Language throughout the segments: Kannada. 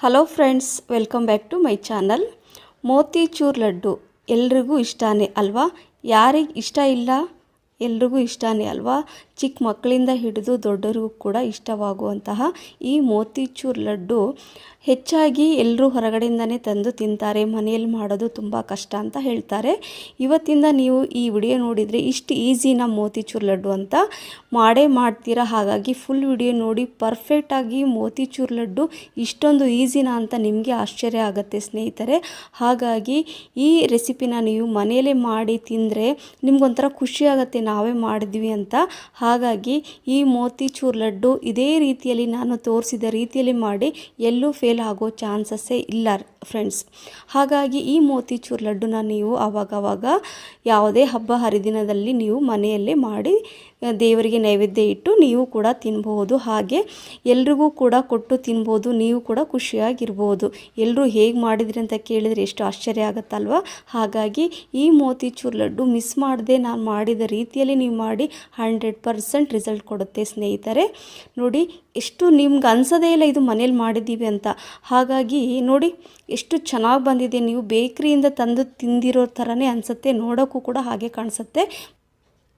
Hello friends welcome back to my channel motichoor laddu ಎಲ್ರಿಗೂ ಇಷ್ಟನೇ ಅಲ್ವಾ ಯಾರಿಗೆ ಇಷ್ಟ ಇಲ್ಲ ಎಲ್ರಿಗೂ ಇಷ್ಟನೇ ಅಲ್ವಾ ಚಿಕ್ಕ ಮಕ್ಕಳಿಂದ ಹಿಡಿದು ದೊಡ್ಡರಿಗೂ ಕೂಡ ಇಷ್ಟವಾಗುವಂತಹ ಈ ಮೋತಿಚೂರ್ ಲಡ್ಡು ಹೆಚ್ಚಾಗಿ ಎಲ್ಲರೂ ಹೊರಗಡೆಯಿಂದನೇ ತಂದು ತಿಂತಾರೆ, ಮನೆಯಲ್ಲಿ ಮಾಡೋದು ತುಂಬ ಕಷ್ಟ ಅಂತ ಹೇಳ್ತಾರೆ. ಇವತ್ತಿಂದ ನೀವು ಈ ವಿಡಿಯೋ ನೋಡಿದರೆ ಇಷ್ಟು ಈಸಿನ ಮೋತಿಚೂರ್ ಲಡ್ಡು ಅಂತ ಮಾಡೇ ಮಾಡ್ತೀರಾ? ಹಾಗಾಗಿ ಫುಲ್ ವಿಡಿಯೋ ನೋಡಿ ಪರ್ಫೆಕ್ಟಾಗಿ ಮೋತಿಚೂರ್ ಲಡ್ಡು ಇಷ್ಟೊಂದು ಈಸಿನ ಅಂತ ನಿಮಗೆ ಆಶ್ಚರ್ಯ ಆಗುತ್ತೆ ಸ್ನೇಹಿತರೆ. ಹಾಗಾಗಿ ಈ ರೆಸಿಪಿನ ನೀವು ಮನೆಯಲ್ಲೇ ಮಾಡಿ ತಿಂದರೆ ನಿಮ್ಗೊಂಥರ ಖುಷಿ ಆಗುತ್ತೆ, ನಾವೇ ಮಾಡಿದ್ವಿ ಅಂತ. ಹಾಗಾಗಿ ಈ ಮೋತಿಚೂರ್ ಲಡ್ಡು ಇದೇ ರೀತಿಯಲ್ಲಿ ನಾನು ತೋರಿಸಿದ ರೀತಿಯಲ್ಲಿ ಮಾಡಿ ಎಲ್ಲೂ ಫೇಲ್ ಆಗೋ ಚಾನ್ಸಸ್ಸೇ ಇಲ್ಲ. ಫ್ರೆಂಡ್ಸ್. ಹಾಗಾಗಿ ಈ ಮೋತಿಚೂರ್ ಲಡ್ಡುನ ನೀವು ಆವಾಗವಾಗ ಯಾವುದೇ ಹಬ್ಬ ಹರಿದಿನದಲ್ಲಿ ನೀವು ಮನೆಯಲ್ಲೇ ಮಾಡಿ ದೇವರಿಗೆ ನೈವೇದ್ಯ ಇಟ್ಟು ನೀವು ಕೂಡ ತಿನ್ಬೋದು ಹಾಗೆ ಎಲ್ರಿಗೂ ಕೂಡ ಕೊಟ್ಟು ತಿನ್ಬೋದು, ನೀವು ಕೂಡ ಖುಷಿಯಾಗಿರ್ಬೋದು. ಎಲ್ಲರೂ ಹೇಗೆ ಮಾಡಿದ್ರಿ ಅಂತ ಕೇಳಿದರೆ ಎಷ್ಟು ಆಶ್ಚರ್ಯ ಆಗುತ್ತಲ್ವ? ಹಾಗಾಗಿ ಈ ಮೋತಿಚೂರ್ ಲಡ್ಡು ಮಿಸ್ ಮಾಡದೆ ನಾನು ಮಾಡಿದ ರೀತಿಯಲ್ಲಿ ನೀವು ಮಾಡಿ, ಹಂಡ್ರೆಡ್ ಪರ್ಸೆಂಟ್ ರಿಸಲ್ಟ್ ಕೊಡುತ್ತೆ ಸ್ನೇಹಿತರೆ. ನೋಡಿ ಎಷ್ಟು ನಿಮ್ಗೆ ಅನ್ಸೋದೇ ಇಲ್ಲ ಇದು ಮನೇಲಿ ಮಾಡಿದ್ದೀವಿ ಅಂತ. ಹಾಗಾಗಿ ನೋಡಿ, ಎಷ್ಟು ಚೆನ್ನಾಗಿ ಬಂದಿದೆ. ನೀವು ಬೇಕ್ರಿಯಿಂದ ತಂದು ತಿಂದಿರೋ ಥರನೇ ಅನಿಸುತ್ತೆ. ನೋಡೋಕ್ಕೂ ಕೂಡ ಹಾಗೆ ಕಾಣಿಸುತ್ತೆ.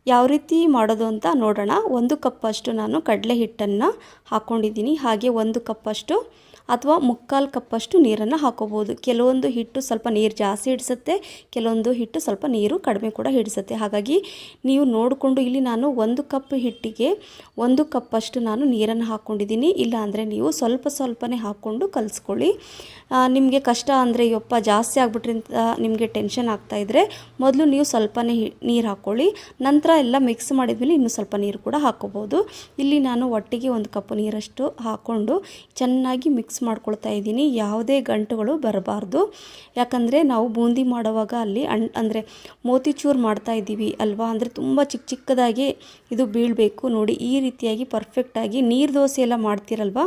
ಯಾವ ರೀತಿ ಮಾಡೋದು ಅಂತ ನೋಡೋಣ. ಒಂದು ಕಪ್ಪಷ್ಟು ನಾನು ಕಡಲೆ ಹಿಟ್ಟನ್ನು ಹಾಕ್ಕೊಂಡಿದ್ದೀನಿ ಹಾಗೆ ಒಂದು ಕಪ್ಪಷ್ಟು ಅಥವಾ ಮುಕ್ಕಾಲು ಕಪ್ಪಷ್ಟು ನೀರನ್ನು ಹಾಕೋಬೋದು. ಕೆಲವೊಂದು ಹಿಟ್ಟು ಸ್ವಲ್ಪ ನೀರು ಜಾಸ್ತಿ ಹಿಡಿಸುತ್ತೆ, ಕೆಲವೊಂದು ಹಿಟ್ಟು ಸ್ವಲ್ಪ ನೀರು ಕಡಿಮೆ ಕೂಡ ಹಿಡಿಸುತ್ತೆ. ಹಾಗಾಗಿ ನೀವು ನೋಡಿಕೊಂಡು ಇಲ್ಲಿ ನಾನು ಒಂದು ಕಪ್ ಹಿಟ್ಟಿಗೆ ಒಂದು ಕಪ್ಪಷ್ಟು ನಾನು ನೀರನ್ನು ಹಾಕ್ಕೊಂಡಿದ್ದೀನಿ. ಇಲ್ಲಾಂದರೆ ನೀವು ಸ್ವಲ್ಪ ಸ್ವಲ್ಪನೇ ಹಾಕ್ಕೊಂಡು ಕಲಿಸ್ಕೊಳ್ಳಿ. ನಿಮಗೆ ಕಷ್ಟ ಅಂದರೆ, ಯಪ್ಪ, ಜಾಸ್ತಿ ಆಗಿಬಿಟ್ರಿ ಅಂತ ನಿಮಗೆ ಟೆನ್ಷನ್ ಆಗ್ತಾಯಿದ್ರೆ ಮೊದಲು ನೀವು ಸ್ವಲ್ಪನೇ ನೀರು ಹಾಕ್ಕೊಳ್ಳಿ. ನಂತರ ಎಲ್ಲ ಮಿಕ್ಸ್ ಮಾಡಿದ್ಮೇಲೆ ಇನ್ನೂ ಸ್ವಲ್ಪ ನೀರು ಕೂಡ ಹಾಕ್ಕೋಬೋದು. ಇಲ್ಲಿ ನಾನು ಒಟ್ಟಿಗೆ ಒಂದು ಕಪ್ ನೀರಷ್ಟು ಹಾಕ್ಕೊಂಡು ಚೆನ್ನಾಗಿ ಮಿಕ್ಸ್ ಮಾಡ್ಕೊಳ್ತಾ ಇದ್ದೀನಿ. ಯಾವುದೇ ಗಂಟುಗಳು ಬರಬಾರ್ದು. ಯಾಕಂದರೆ ನಾವು ಬೂಂದಿ ಮಾಡುವಾಗ ಅಲ್ಲಿ ಅಣ್ ಅಂದರೆ ಮೋತಿಚೂರ್ ಮಾಡ್ತಾ ಇದ್ದೀವಿ ಅಲ್ವಾ? ಅಂದರೆ ತುಂಬ ಚಿಕ್ಕ ಚಿಕ್ಕದಾಗಿ ಇದು ಬೀಳಬೇಕು. ನೋಡಿ, ಈ ರೀತಿಯಾಗಿ ಪರ್ಫೆಕ್ಟಾಗಿ ನೀರು ದೋಸೆ ಎಲ್ಲ ಮಾಡ್ತೀರಲ್ವ?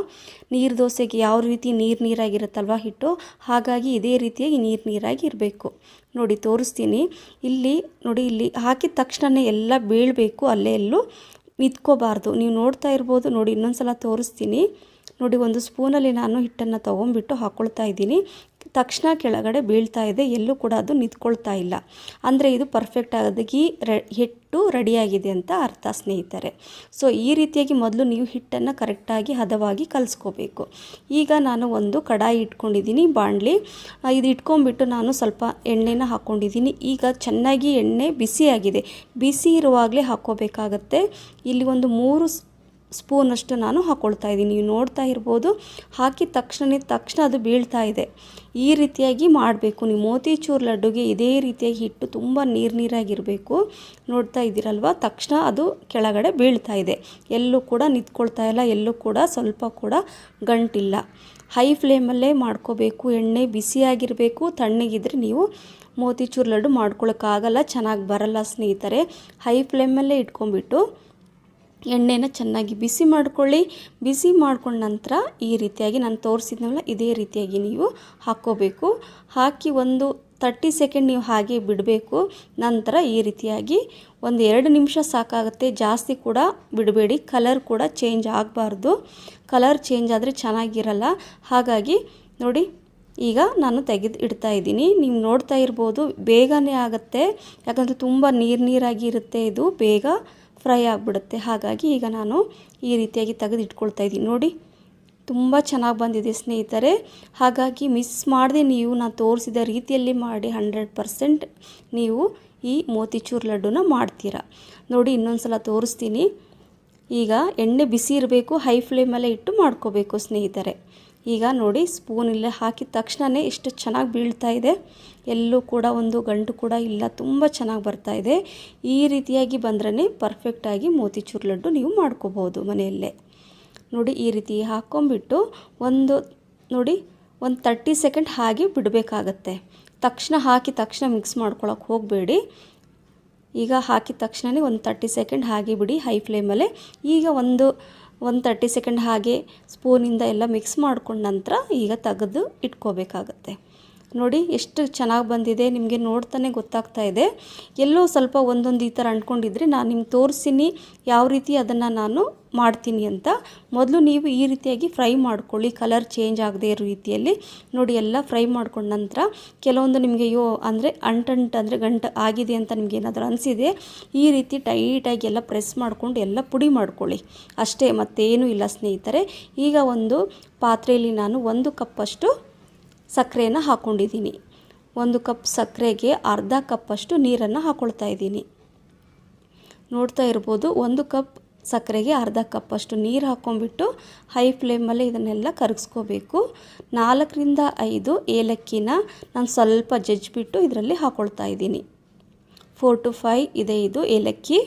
ನೀರು ದೋಸೆಗೆ ಯಾವ ರೀತಿ ನೀರು ನೀರಾಗಿರುತ್ತಲ್ವ ಹಿಟ್ಟು? ಹಾಗಾಗಿ ಇದೇ ರೀತಿಯಾಗಿ ನೀರು ನೀರಾಗಿ ಇರಬೇಕು. ನೋಡಿ, ತೋರಿಸ್ತೀನಿ. ಇಲ್ಲಿ, ನೋಡಿ, ಇಲ್ಲಿ ಹಾಕಿದ ತಕ್ಷಣವೇ ಎಲ್ಲ ಬೀಳಬೇಕು. ಅಲ್ಲೇ ಎಲ್ಲೂ ನಿಂತ್ಕೋಬಾರ್ದು. ನೀವು ನೋಡ್ತಾ ಇರ್ಬೋದು. ನೋಡಿ ಇನ್ನೊಂದು ಸಲ ತೋರಿಸ್ತೀನಿ. ನೋಡಿ, ಒಂದು ಸ್ಪೂನಲ್ಲಿ ನಾನು ಹಿಟ್ಟನ್ನು ತೊಗೊಂಬಿಟ್ಟು ಹಾಕ್ಕೊಳ್ತಾ ಇದ್ದೀನಿ. ತಕ್ಷಣ ಕೆಳಗಡೆ ಬೀಳ್ತಾ ಇದೆ, ಎಲ್ಲೂ ಕೂಡ ಅದು ನಿಂತ್ಕೊಳ್ತಾ ಇಲ್ಲ. ಅಂದರೆ ಇದು ಪರ್ಫೆಕ್ಟ್ ಆಗಿ ರೆ, ಹಿಟ್ಟು ರೆಡಿಯಾಗಿದೆ ಅಂತ ಅರ್ಥ, ಸ್ನೇಹಿತರೆ. ಸೊ ಈ ರೀತಿಯಾಗಿ ಮೊದಲು ನೀವು ಹಿಟ್ಟನ್ನು ಕರೆಕ್ಟಾಗಿ ಹದವಾಗಿ ಕಲಿಸ್ಕೋಬೇಕು. ಈಗ ನಾನು ಒಂದು ಕಡಾಯಿ ಇಟ್ಕೊಂಡಿದ್ದೀನಿ, ಬಾಣಲಿ. ಇದು ಇಟ್ಕೊಂಡ್ಬಿಟ್ಟು ನಾನು ಸ್ವಲ್ಪ ಎಣ್ಣೆನ ಹಾಕ್ಕೊಂಡಿದ್ದೀನಿ ಈಗ ಚೆನ್ನಾಗಿ ಎಣ್ಣೆ ಬಿಸಿಯಾಗಿದೆ. ಬಿಸಿ ಇರುವಾಗಲೇ ಹಾಕ್ಕೋಬೇಕಾಗತ್ತೆ. ಇಲ್ಲಿ ಒಂದು ಮೂರು ಸ್ಪೂನಷ್ಟು ನಾನು ಹಾಕ್ಕೊಳ್ತಾ ಇದ್ದೀನಿ. ನೀವು ನೋಡ್ತಾ ಇರ್ಬೋದು, ಹಾಕಿದ ತಕ್ಷಣ ತಕ್ಷಣ ಅದು ಬೀಳ್ತಾ ಇದೆ. ಈ ರೀತಿಯಾಗಿ ಮಾಡಬೇಕು. ನೀವು ಮೋತಿಚೂರು ಲಡ್ಡುಗೆ ಇದೇ ರೀತಿಯಾಗಿ ಹಿಟ್ಟು ತುಂಬ ನೀರು ನೀರಾಗಿರಬೇಕು. ನೋಡ್ತಾ ಇದ್ದೀರಲ್ವ? ತಕ್ಷಣ ಅದು ಕೆಳಗಡೆ ಬೀಳ್ತಾ ಇದೆ. ಎಲ್ಲೂ ಕೂಡ ನಿಂತ್ಕೊಳ್ತಾ ಇಲ್ಲ. ಎಲ್ಲೂ ಕೂಡ ಸ್ವಲ್ಪ ಕೂಡ ಗಂಟಿಲ್ಲ. ಹೈ ಫ್ಲೇಮಲ್ಲೇ ಮಾಡ್ಕೋಬೇಕು. ಎಣ್ಣೆ ಬಿಸಿಯಾಗಿರಬೇಕು. ತಣ್ಣಗಿದ್ರೆ ನೀವು ಮೋತಿಚೂರು ಲಡ್ಡು ಮಾಡ್ಕೊಳಕ್ಕಾಗಲ್ಲ. ಚೆನ್ನಾಗಿ ಬರಲ್ಲ ಸ್ನೇಹಿತರೆ. ಹೈ ಫ್ಲೇಮಲ್ಲೇ ಇಟ್ಕೊಂಡ್ಬಿಟ್ಟು ಎಣ್ಣೆನ ಚೆನ್ನಾಗಿ ಬಿಸಿ ಮಾಡ್ಕೊಳ್ಳಿ. ಬಿಸಿ ಮಾಡ್ಕೊಂಡ ನಂತರ ಈ ರೀತಿಯಾಗಿ ನಾನು ತೋರಿಸಿದ್ನಲ್ಲ, ಇದೇ ರೀತಿಯಾಗಿ ನೀವು ಹಾಕ್ಕೋಬೇಕು. ಹಾಕಿ ಒಂದು ತರ್ಟಿ ಸೆಕೆಂಡ್ ನೀವು ಹಾಗೆ ಬಿಡಬೇಕು. ನಂತರ ಈ ರೀತಿಯಾಗಿ ಒಂದು ಎರಡು ನಿಮಿಷ ಸಾಕಾಗುತ್ತೆ. ಜಾಸ್ತಿ ಕೂಡ ಬಿಡಬೇಡಿ. ಕಲರ್ ಕೂಡ ಚೇಂಜ್ ಆಗಬಾರ್ದು. ಕಲರ್ ಚೇಂಜ್ ಆದರೆ ಚೆನ್ನಾಗಿರಲ್ಲ. ಹಾಗಾಗಿ ನೋಡಿ, ಈಗ ನಾನು ತೆಗೆದು ಇಡ್ತಾ ಇದ್ದೀನಿ. ನೀವು ನೋಡ್ತಾ ಇರ್ಬೋದು, ಬೇಗನೆ ಆಗುತ್ತೆ. ಯಾಕಂದರೆ ತುಂಬ ನೀರು ನೀರಾಗಿ ಇರುತ್ತೆ ಇದು. ಬೇಗ ಫ್ರೈ ಆಗಿಬಿಡುತ್ತೆ. ಹಾಗಾಗಿ ಈಗ ನಾನು ಈ ರೀತಿಯಾಗಿ ತೆಗೆದು ಇಟ್ಕೊಳ್ತಾ ಇದ್ದೀನಿ. ನೋಡಿ, ತುಂಬ ಚೆನ್ನಾಗಿ ಬಂದಿದೆ ಸ್ನೇಹಿತರೆ. ಹಾಗಾಗಿ ಮಿಸ್ ಮಾಡದೆ ನೀವು, ನಾನು ತೋರಿಸಿದ ರೀತಿಯಲ್ಲಿ ಮಾಡಿ ಹಂಡ್ರೆಡ್ ಪರ್ಸೆಂಟ್ ನೀವು ಈ ಮೋತಿಚೂರ್ ಲಡ್ಡುನ ಮಾಡ್ತೀರಾ. ನೋಡಿ ಇನ್ನೊಂದು ಸಲ ತೋರಿಸ್ತೀನಿ. ಈಗ ಎಣ್ಣೆ ಬಿಸಿ ಇರಬೇಕು, ಹೈ ಫ್ಲೇಮಲ್ಲೇ ಇಟ್ಟು ಮಾಡ್ಕೋಬೇಕು ಸ್ನೇಹಿತರೆ. ಈಗ ನೋಡಿ ಸ್ಪೂನ್ ಇಲ್ಲೇ ಹಾಕಿದ ತಕ್ಷಣವೇ ಇಷ್ಟು ಚೆನ್ನಾಗಿ ಬೀಳ್ತಾ ಇದೆ. ಎಲ್ಲೂ ಕೂಡ ಒಂದು ಗಂಟು ಕೂಡ ಇಲ್ಲ, ತುಂಬ ಚೆನ್ನಾಗಿ ಬರ್ತಾ ಇದೆ. ಈ ರೀತಿಯಾಗಿ ಬಂದ್ರೇ ಪರ್ಫೆಕ್ಟಾಗಿ ಮೋತಿಚೂರು ಲಡ್ಡು ನೀವು ಮಾಡ್ಕೋಬೋದು ಮನೆಯಲ್ಲೇ. ನೋಡಿ ಈ ರೀತಿ ಹಾಕ್ಕೊಂಬಿಟ್ಟು ಒಂದು, ನೋಡಿ ಒಂದು ತರ್ಟಿ ಸೆಕೆಂಡ್ ಹಾಗೆ ಬಿಡಬೇಕಾಗತ್ತೆ. ತಕ್ಷಣ ಹಾಕಿ ತಕ್ಷಣ ಮಿಕ್ಸ್ ಮಾಡ್ಕೊಳಕ್ಕೆ ಹೋಗಬೇಡಿ. ಈಗ ಹಾಕಿದ ತಕ್ಷಣವೇ ಒಂದು ತರ್ಟಿ ಸೆಕೆಂಡ್ ಹಾಗೆ ಬಿಡಿ ಹೈ ಫ್ಲೇಮಲ್ಲೇ ಈಗ ಒಂದು ಒಂದು ತರ್ಟಿ ಸೆಕೆಂಡ್ ಹಾಗೆ ಸ್ಪೂನಿಂದ ಎಲ್ಲ ಮಿಕ್ಸ್ ಮಾಡ್ಕೊಂಡ ನಂತರ ಈಗ ತೆಗೆದು ಇಟ್ಕೋಬೇಕಾಗತ್ತೆ. ನೋಡಿ ಎಷ್ಟು ಚೆನ್ನಾಗಿ ಬಂದಿದೆ, ನಿಮಗೆ ನೋಡ್ತಾನೆ ಗೊತ್ತಾಗ್ತಾ ಇದೆ. ಎಲ್ಲೋ ಸ್ವಲ್ಪ ಒಂದೊಂದು ಈ ಥರ ಅಂಟ್ಕೊಂಡಿದ್ರೆ ನಾನು ನಿಮ್ಗೆ ತೋರಿಸ್ತೀನಿ ಯಾವ ರೀತಿ ಅದನ್ನು ನಾನು ಮಾಡ್ತೀನಿ ಅಂತ. ಮೊದಲು ನೀವು ಈ ರೀತಿಯಾಗಿ ಫ್ರೈ ಮಾಡ್ಕೊಳ್ಳಿ, ಕಲರ್ ಚೇಂಜ್ ಆಗದೆ ಇರೋ ರೀತಿಯಲ್ಲಿ. ನೋಡಿ ಎಲ್ಲ ಫ್ರೈ ಮಾಡ್ಕೊಂಡ ನಂತರ ಕೆಲವೊಂದು ನಿಮಗೆ ಯೋ ಅಂದರೆ ಅಂಟಂಟು ಅಂದರೆ ಗಂಟು ಆಗಿದೆ ಅಂತ ನಿಮ್ಗೆ ಏನಾದರೂ ಅನಿಸಿದೆ ಈ ರೀತಿ ಟೈಟಾಗಿ ಎಲ್ಲ ಪ್ರೆಸ್ ಮಾಡಿಕೊಂಡು ಎಲ್ಲ ಪುಡಿ ಮಾಡ್ಕೊಳ್ಳಿ. ಅಷ್ಟೇ ಮತ್ತೇನೂ ಇಲ್ಲ ಸ್ನೇಹಿತರೆ. ಈಗ ಒಂದು ಪಾತ್ರೆಯಲ್ಲಿ ನಾನು ಒಂದು ಕಪ್ಪಷ್ಟು ಸಕ್ಕರೆಯನ್ನು ಹಾಕ್ಕೊಂಡಿದ್ದೀನಿ ಒಂದು ಕಪ್ ಸಕ್ಕರೆಗೆ ಅರ್ಧ ಕಪ್ಪಷ್ಟು ನೀರನ್ನು ಹಾಕ್ಕೊಳ್ತಾ ಇದ್ದೀನಿ. ನೋಡ್ತಾ ಇರ್ಬೋದು, ಒಂದು ಕಪ್ ಸಕ್ಕರೆಗೆ ಅರ್ಧ ಕಪ್ಪಷ್ಟು ನೀರು ಹಾಕ್ಕೊಂಬಿಟ್ಟು ಹೈ ಫ್ಲೇಮಲ್ಲಿ ಇದನ್ನೆಲ್ಲ ಕರಗಿಸ್ಕೋಬೇಕು. ನಾಲ್ಕರಿಂದ ಐದು ಏಲಕ್ಕಿನ ನಾನು ಸ್ವಲ್ಪ ಜಜ್ಜಿಬಿಟ್ಟು ಇದರಲ್ಲಿ ಹಾಕ್ಕೊಳ್ತಾ ಇದ್ದೀನಿ. ಫೋರ್ ಟು ಫೈ ಇದೆ ಇದು ಏಲಕ್ಕಿ.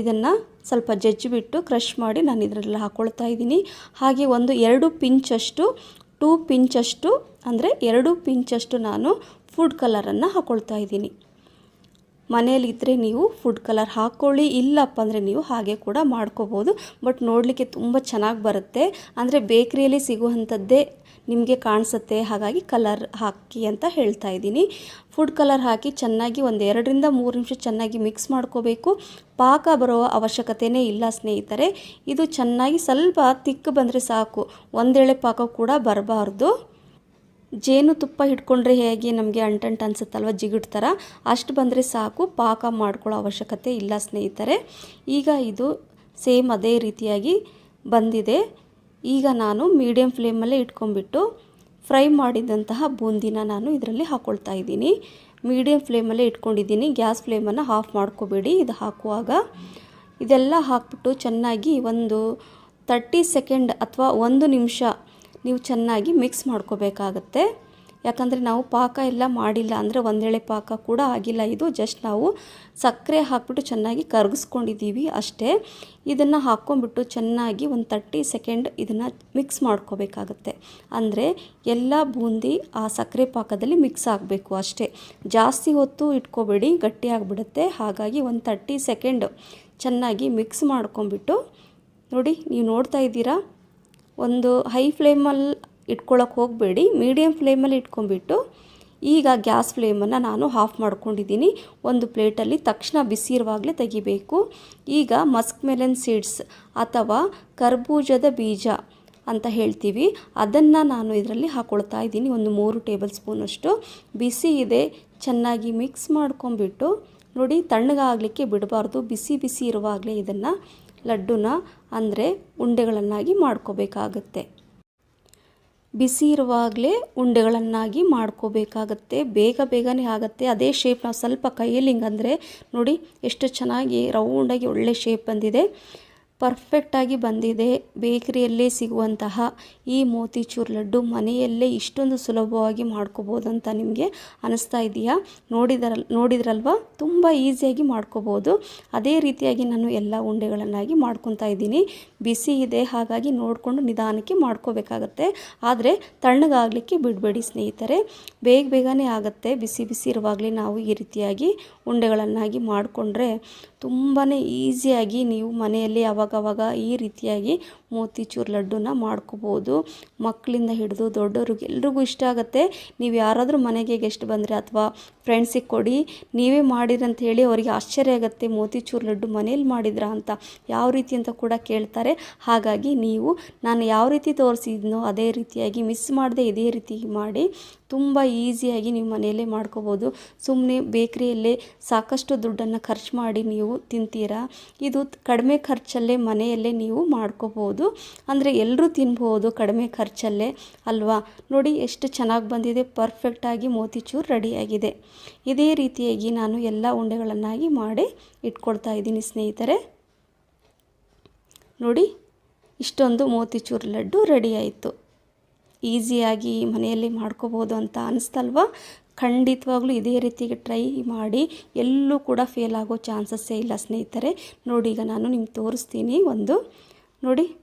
ಇದನ್ನು ಸ್ವಲ್ಪ ಜಜ್ಜಿಬಿಟ್ಟು ಕ್ರಷ್ ಮಾಡಿ ನಾನು ಇದರಲ್ಲಿ ಹಾಕ್ಕೊಳ್ತಾ ಇದ್ದೀನಿ. ಹಾಗೆ ಒಂದು ಎರಡು ಪಿಂಚಷ್ಟು ಟೂ ಪಿಂಚಷ್ಟು ಅಂದರೆ ಎರಡು ಪಿಂಚಷ್ಟು ನಾನು ಫುಡ್ ಕಲರನ್ನು ಹಾಕ್ಕೊಳ್ತಾ ಇದ್ದೀನಿ. ಮನೆಯಲ್ಲಿದ್ದರೆ ನೀವು ಫುಡ್ ಕಲರ್ ಹಾಕ್ಕೊಳ್ಳಿ ಇಲ್ಲಪ್ಪ ಅಂದರೆ ನೀವು ಹಾಗೆ ಕೂಡ ಮಾಡ್ಕೋಬೋದು. ಬಟ್ ನೋಡಲಿಕ್ಕೆ ತುಂಬ ಚೆನ್ನಾಗಿ ಬರುತ್ತೆ. ಅಂದರೆ ಬೇಕ್ರಿಯಲ್ಲಿ ಸಿಗುವಂಥದ್ದೇ ನಿಮಗೆ ಕಾಣಿಸುತ್ತೆ, ಹಾಗಾಗಿ ಕಲರ್ ಹಾಕಿ ಅಂತ ಹೇಳ್ತಾ ಇದ್ದೀನಿ. ಫುಡ್ ಕಲರ್ ಹಾಕಿ ಚೆನ್ನಾಗಿ ಒಂದು ಎರಡರಿಂದ ಮೂರು ನಿಮಿಷ ಚೆನ್ನಾಗಿ ಮಿಕ್ಸ್ ಮಾಡ್ಕೋಬೇಕು. ಪಾಕ ಬರೋ ಅವಶ್ಯಕತೆಯೇ ಇಲ್ಲ ಸ್ನೇಹಿತರೆ. ಇದು ಚೆನ್ನಾಗಿ ಸ್ವಲ್ಪ ತಿಕ್ಕು ಬಂದರೆ ಸಾಕು. ಒಂದೇಳೆ ಪಾಕ ಕೂಡ ಬರಬಾರ್ದು. ಜೇನುತುಪ್ಪ ಹಿಡ್ಕೊಂಡ್ರೆ ಹೇಗೆ ನಮಗೆ ಅಂಟಂಟು ಅನ್ಸುತ್ತಲ್ವ ಜಿಗಿಡ್ ಥರ ಅಷ್ಟು ಬಂದರೆ ಸಾಕು, ಪಾಕ ಮಾಡ್ಕೊಳ್ಳೋ ಅವಶ್ಯಕತೆ ಇಲ್ಲ ಸ್ನೇಹಿತರೆ. ಈಗ ಇದು ಸೇಮ್ ಅದೇ ರೀತಿಯಾಗಿ ಬಂದಿದೆ. ಈಗ ನಾನು ಮೀಡಿಯಂ ಫ್ಲೇಮಲ್ಲೇ ಇಟ್ಕೊಂಡ್ಬಿಟ್ಟು ಫ್ರೈ ಮಾಡಿದಂತಹ ಬೂಂದಿನ ನಾನು ಇದರಲ್ಲಿ ಹಾಕ್ಕೊಳ್ತಾ ಇದ್ದೀನಿ. ಮೀಡಿಯಂ ಫ್ಲೇಮಲ್ಲೇ ಇಟ್ಕೊಂಡಿದ್ದೀನಿ. ಗ್ಯಾಸ್ ಫ್ಲೇಮನ್ನು ಆಫ್ ಮಾಡ್ಕೋಬೇಡಿ. ಇದು ಹಾಕುವಾಗ ಇದೆಲ್ಲ ಹಾಕ್ಬಿಟ್ಟು ಚೆನ್ನಾಗಿ ಒಂದು ತರ್ಟಿ ಸೆಕೆಂಡ್ ಅಥವಾ ಒಂದು ನಿಮಿಷ ನೀವು ಚೆನ್ನಾಗಿ ಮಿಕ್ಸ್ ಮಾಡ್ಕೋಬೇಕಾಗತ್ತೆ. ಯಾಕಂದರೆ ನಾವು ಪಾಕ ಎಲ್ಲ ಮಾಡಿಲ್ಲ ಅಂದರೆ ಒಂದೇಳೆ ಪಾಕ ಕೂಡ ಆಗಿಲ್ಲ. ಇದು ಜಸ್ಟ್ ನಾವು ಸಕ್ಕರೆ ಹಾಕ್ಬಿಟ್ಟು ಚೆನ್ನಾಗಿ ಕರಗಿಸ್ಕೊಂಡಿದ್ದೀವಿ ಅಷ್ಟೇ. ಇದನ್ನು ಹಾಕ್ಕೊಂಬಿಟ್ಟು ಚೆನ್ನಾಗಿ ಒಂದು ತರ್ಟಿ ಸೆಕೆಂಡ್ ಇದನ್ನು ಮಿಕ್ಸ್ ಮಾಡ್ಕೋಬೇಕಾಗತ್ತೆ. ಅಂದರೆ ಎಲ್ಲ ಬೂಂದಿ ಆ ಸಕ್ಕರೆ ಪಾಕದಲ್ಲಿ ಮಿಕ್ಸ್ ಆಗಬೇಕು ಅಷ್ಟೇ. ಜಾಸ್ತಿ ಹೊತ್ತು ಇಟ್ಕೋಬೇಡಿ ಗಟ್ಟಿಯಾಗಿಬಿಡುತ್ತೆ ಹಾಗಾಗಿ ಒಂದು ತರ್ಟಿ ಸೆಕೆಂಡ್ ಚೆನ್ನಾಗಿ ಮಿಕ್ಸ್ ಮಾಡ್ಕೊಂಬಿಟ್ಟು ನೋಡಿ, ನೀವು ನೋಡ್ತಾ ಇದ್ದೀರಾ? ಒಂದು ಹೈ ಫ್ಲೇಮಲ್ಲಿ ಇಟ್ಕೊಳ್ಳೋಕೆ ಹೋಗಬೇಡಿ ಮೀಡಿಯಮ್ ಫ್ಲೇಮಲ್ಲಿ ಇಟ್ಕೊಂಡ್ಬಿಟ್ಟು ಈಗ ಗ್ಯಾಸ್ ಫ್ಲೇಮನ್ನು ನಾನು ಆಫ್ ಮಾಡ್ಕೊಂಡಿದ್ದೀನಿ. ಒಂದು ಪ್ಲೇಟಲ್ಲಿ ತಕ್ಷಣ ಬಿಸಿ ಇರುವಾಗಲೇ ತೆಗಿಬೇಕು. ಈಗ ಮಸ್ಕ್ ಮೆಲನ್ ಸೀಡ್ಸ್ ಅಥವಾ ಕರ್ಬೂಜದ ಬೀಜ ಅಂತ ಹೇಳ್ತೀವಿ, ಅದನ್ನು ನಾನು ಇದರಲ್ಲಿ ಹಾಕ್ಕೊಳ್ತಾ ಇದ್ದೀನಿ. ಒಂದು ಮೂರು ಟೇಬಲ್ ಸ್ಪೂನಷ್ಟು ಬಿಸಿ ಇದೆ, ಚೆನ್ನಾಗಿ ಮಿಕ್ಸ್ ಮಾಡ್ಕೊಂಬಿಟ್ಟು ನೋಡಿ, ತಣ್ಣಗಾಗಲಿಕ್ಕೆ ಬಿಡಬಾರ್ದು. ಬಿಸಿ ಬಿಸಿ ಇರುವಾಗಲೇ ಇದನ್ನು ಲಡ್ಡುನ, ಅಂದರೆ ಉಂಡೆಗಳನ್ನಾಗಿ ಮಾಡ್ಕೋಬೇಕಾಗತ್ತೆ. ಬಿಸಿ ಇರುವಾಗಲೇ ಉಂಡೆಗಳನ್ನಾಗಿ ಮಾಡ್ಕೋಬೇಕಾಗತ್ತೆ. ಬೇಗ ಬೇಗನೆ ಆಗುತ್ತೆ. ಅದೇ ಶೇಪ್ ನಾವು ಸ್ವಲ್ಪ ಕೈಯಲ್ಲಿ ಹಿಂಗಂದರೆ ನೋಡಿ, ಎಷ್ಟು ಚೆನ್ನಾಗಿ ರೌಂಡಾಗಿ ಒಳ್ಳೆ ಶೇಪ್ ಬಂದಿದೆ. ಪರ್ಫೆಕ್ಟಾಗಿ ಬಂದಿದೆ. ಬೇಕರಿಯಲ್ಲೇ ಸಿಗುವಂತಹ ಈ ಮೋತಿಚೂರ್ ಲಡ್ಡು ಮನೆಯಲ್ಲೇ ಇಷ್ಟೊಂದು ಸುಲಭವಾಗಿ ಮಾಡ್ಕೋಬೋದು ಅಂತ ನಿಮಗೆ ಅನಿಸ್ತಾ ಇದೆಯಾ? ನೋಡಿದರಲ್ ನೋಡಿದ್ರಲ್ವ? ತುಂಬ ಈಸಿಯಾಗಿ ಮಾಡ್ಕೋಬೋದು. ಅದೇ ರೀತಿಯಾಗಿ ನಾನು ಎಲ್ಲ ಉಂಡೆಗಳನ್ನಾಗಿ ಮಾಡ್ಕೊತಾ ಇದ್ದೀನಿ. ಬಿಸಿ ಇದೆ, ಹಾಗಾಗಿ ನೋಡಿಕೊಂಡು ನಿಧಾನಕ್ಕೆ ಮಾಡ್ಕೋಬೇಕಾಗತ್ತೆ. ಆದರೆ ತಣ್ಣಗಾಗಲಿಕ್ಕೆ ಬಿಡಬೇಡಿ ಸ್ನೇಹಿತರೆ. ಬೇಗ ಬೇಗನೆ ಆಗುತ್ತೆ. ಬಿಸಿ ಬಿಸಿ ಇರುವಾಗಲೇ ನಾವು ಈ ರೀತಿಯಾಗಿ ಉಂಡೆಗಳನ್ನಾಗಿ ಮಾಡಿಕೊಂಡ್ರೆ ತುಂಬಾ ಈಸಿಯಾಗಿ ನೀವು ಮನೆಯಲ್ಲಿ ಅವಾಗವಾಗ ಈ ರೀತಿಯಾಗಿ ಮೋತಿಚೂರು ಲಡ್ಡುನ ಮಾಡ್ಕೋಬೋದು. ಮಕ್ಕಳಿಂದ ಹಿಡಿದು ದೊಡ್ಡವ್ರಿಗೆ ಎಲ್ರಿಗೂ ಇಷ್ಟ ಆಗುತ್ತೆ. ನೀವು ಯಾರಾದರೂ ಮನೆಗೆ ಗೆಸ್ಟ್ ಬಂದರೆ ಅಥವಾ ಫ್ರೆಂಡ್ಸಿಗೆ ಕೊಡಿ. ನೀವೇ ಮಾಡಿರಂತ ಹೇಳಿ ಅವರಿಗೆ ಆಶ್ಚರ್ಯ ಆಗುತ್ತೆ ಮೋತಿಚೂರು ಲಡ್ಡು ಮನೇಲಿ ಮಾಡಿದ್ರಾ ಅಂತ. ಯಾವ ರೀತಿ ಅಂತ ಕೂಡ ಕೇಳ್ತಾರೆ. ಹಾಗಾಗಿ ನೀವು ನಾನು ಯಾವ ರೀತಿ ತೋರಿಸಿದ್ನೋ ಅದೇ ರೀತಿಯಾಗಿ ಮಿಸ್ ಮಾಡದೆ ಇದೇ ರೀತಿ ಮಾಡಿ. ತುಂಬ ಈಸಿಯಾಗಿ ನೀವು ಮನೆಯಲ್ಲೇ ಮಾಡ್ಕೋಬೋದು. ಸುಮ್ಮನೆ ಬೇಕ್ರಿಯಲ್ಲೇ ಸಾಕಷ್ಟು ದುಡ್ಡನ್ನು ಖರ್ಚು ಮಾಡಿ ನೀವು ತಿಂತೀರಾ? ಇದು ಕಡಿಮೆ ಖರ್ಚಲ್ಲೇ ಮನೆಯಲ್ಲೇ ನೀವು ಮಾಡ್ಕೋಬೋದು. ಅಂದರೆ ಎಲ್ಲರೂ ತಿನ್ಬೋದು ಕಡಿಮೆ ಖರ್ಚಲ್ಲೇ ಅಲ್ವಾ? ನೋಡಿ ಎಷ್ಟು ಚೆನ್ನಾಗಿ ಬಂದಿದೆ. ಪರ್ಫೆಕ್ಟಾಗಿ ಮೋತಿಚೂರ್ ರೆಡಿಯಾಗಿದೆ. ಇದೇ ರೀತಿಯಾಗಿ ನಾನು ಎಲ್ಲ ಉಂಡೆಗಳನ್ನಾಗಿ ಮಾಡಿ ಇಟ್ಕೊಳ್ತಾ ಇದ್ದೀನಿ ಸ್ನೇಹಿತರೆ. ನೋಡಿ, ಇಷ್ಟೊಂದು ಮೋತಿಚೂರ್ ಲಡ್ಡು ರೆಡಿ ಆಯಿತು ಈಸಿಯಾಗಿ ಮನೆಯಲ್ಲಿ ಮಾಡ್ಕೋಬೋದು ಅಂತ ಅನಿಸ್ತಲ್ವ? ಖಂಡಿತವಾಗ್ಲೂ ಇದೇ ರೀತಿಗೆ ಟ್ರೈ ಮಾಡಿ. ಎಲ್ಲೂ ಕೂಡ ಫೇಲ್ ಆಗೋ ಚಾನ್ಸಸ್ಸೇ ಇಲ್ಲ ಸ್ನೇಹಿತರೆ. ನೋಡಿ, ಈಗ ನಾನು ನಿಮ್ಗೆ ತೋರಿಸ್ತೀನಿ ಒಂದು. ನೋಡಿ.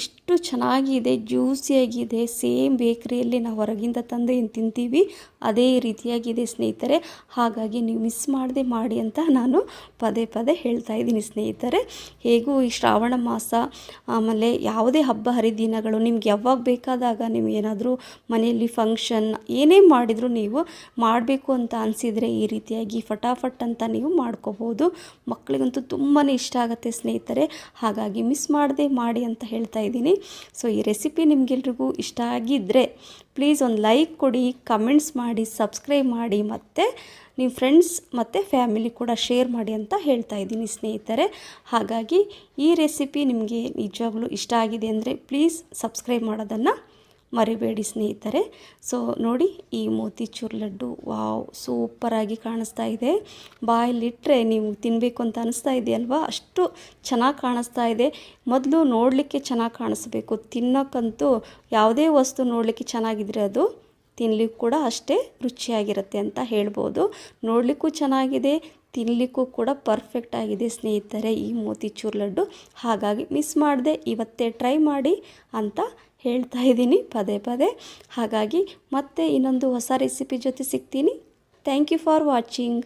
ಎಷ್ಟು ಚೆನ್ನಾಗಿದೆ, ಜ್ಯೂಸಿಯಾಗಿದೆ, ಸೇಮ್ ಬೇಕ್ರಿಯಲ್ಲಿ ನಾವು ಹೊರಗಿಂದ ತಂದು ಏನು ತಿಂತೀವಿ, ಅದೇ ರೀತಿಯಾಗಿದೆ ಸ್ನೇಹಿತರೆ. ಹಾಗಾಗಿ ನೀವು ಮಿಸ್ ಮಾಡದೆ ಮಾಡಿ ಅಂತ ನಾನು ಪದೇ ಪದೇ ಹೇಳ್ತಾ ಇದ್ದೀನಿ ಸ್ನೇಹಿತರೆ. ಹೇಗೂ ಈ ಶ್ರಾವಣ ಮಾಸ, ಆಮೇಲೆ ಯಾವುದೇ ಹಬ್ಬ ಹರಿದಿನಗಳು ನಿಮ್ಗೆ ಯಾವಾಗ ಬೇಕಾದಾಗ ನೀವು ಏನಾದರೂ ಮನೆಯಲ್ಲಿ ಫಂಕ್ಷನ್ ಏನೇ ಮಾಡಿದರೂ ನೀವು ಮಾಡಬೇಕು ಅಂತ ಅನಿಸಿದರೆ ಈ ರೀತಿಯಾಗಿ ಫಟಾಫಟ್ ಅಂತ ನೀವು ಮಾಡ್ಕೋಬೋದು. ಮಕ್ಕಳಿಗಂತೂ ತುಂಬಾ ಇಷ್ಟ ಆಗುತ್ತೆ ಸ್ನೇಹಿತರೆ. ಹಾಗಾಗಿ ಮಿಸ್ ಮಾಡದೆ ಮಾಡಿ ಅಂತ ಹೇಳ್ತಾ ಇದ್ದೀನಿ. ಸೊ ಈ ರೆಸಿಪಿ ನಿಮಗೆಲ್ರಿಗೂ ಇಷ್ಟ ಆಗಿದ್ದರೆ ಪ್ಲೀಸ್ ಒಂದು ಲೈಕ್ ಕೊಡಿ ಕಮೆಂಟ್ಸ್ ಮಾಡಿ ಸಬ್ಸ್ಕ್ರೈಬ್ ಮಾಡಿ ಮತ್ತು ನಿಮ್ಮ ಫ್ರೆಂಡ್ಸ್ ಮತ್ತು ಫ್ಯಾಮಿಲಿ ಕೂಡ ಶೇರ್ ಮಾಡಿ ಅಂತ ಹೇಳ್ತಾ ಇದ್ದೀನಿ ಸ್ನೇಹಿತರೆ. ಹಾಗಾಗಿ ಈ ರೆಸಿಪಿ ನಿಮಗೆ ನಿಜವಾಗ್ಲೂ ಇಷ್ಟ ಆಗಿದೆ ಅಂದರೆ ಪ್ಲೀಸ್ ಸಬ್ಸ್ಕ್ರೈಬ್ ಮಾಡೋದನ್ನು ಮರಿಬೇಡಿ ಸ್ನೇಹಿತರೆ. ಸೊ ನೋಡಿ ಈ ಮೋತಿಚೂರ್ ಲಡ್ಡು, ವಾವ್ ಸೂಪರಾಗಿ ಕಾಣಿಸ್ತಾ ಇದೆ. ಬಾಯಲ್ಲಿಟ್ಟರೆ ನೀವು ತಿನ್ನಬೇಕು ಅಂತ ಅನಿಸ್ತಾ ಇದೆಯಲ್ವಾ? ಅಷ್ಟು ಚೆನ್ನಾಗಿ ಕಾಣಿಸ್ತಾ ಇದೆ. ಮೊದಲು ನೋಡಲಿಕ್ಕೆ ಚೆನ್ನಾಗಿ ಕಾಣಿಸ್ಬೇಕು. ತಿನ್ನೋಕ್ಕಂತೂ ಯಾವುದೇ ವಸ್ತು ನೋಡಲಿಕ್ಕೆ ಚೆನ್ನಾಗಿದ್ರೆ ಅದು ತಿನ್ನಲಿಕ್ಕೂ ಕೂಡ ಅಷ್ಟೇ ರುಚಿಯಾಗಿರುತ್ತೆ ಅಂತ ಹೇಳ್ಬೋದು. ನೋಡಲಿಕ್ಕೂ ಚೆನ್ನಾಗಿದೆ ತಿನ್ನಲಿಕ್ಕೂ ಕೂಡ ಪರ್ಫೆಕ್ಟ್ ಆಗಿದೆ ಸ್ನೇಹಿತರೆ ಈ ಮೋತಿಚೂರ್ ಲಡ್ಡು. ಹಾಗಾಗಿ ಮಿಸ್ ಮಾಡಿದೆ, ಇವತ್ತೇ ಟ್ರೈ ಮಾಡಿ ಅಂತ ಹೇಳ್ತಾ ಇದ್ದೀನಿ ಪದೇ ಪದೇ. ಹಾಗಾಗಿ ಮತ್ತೆ ಇನ್ನೊಂದು ಹೊಸ ರೆಸಿಪಿ ಜೊತೆ ಸಿಗ್ತೀನಿ. Thank you for watching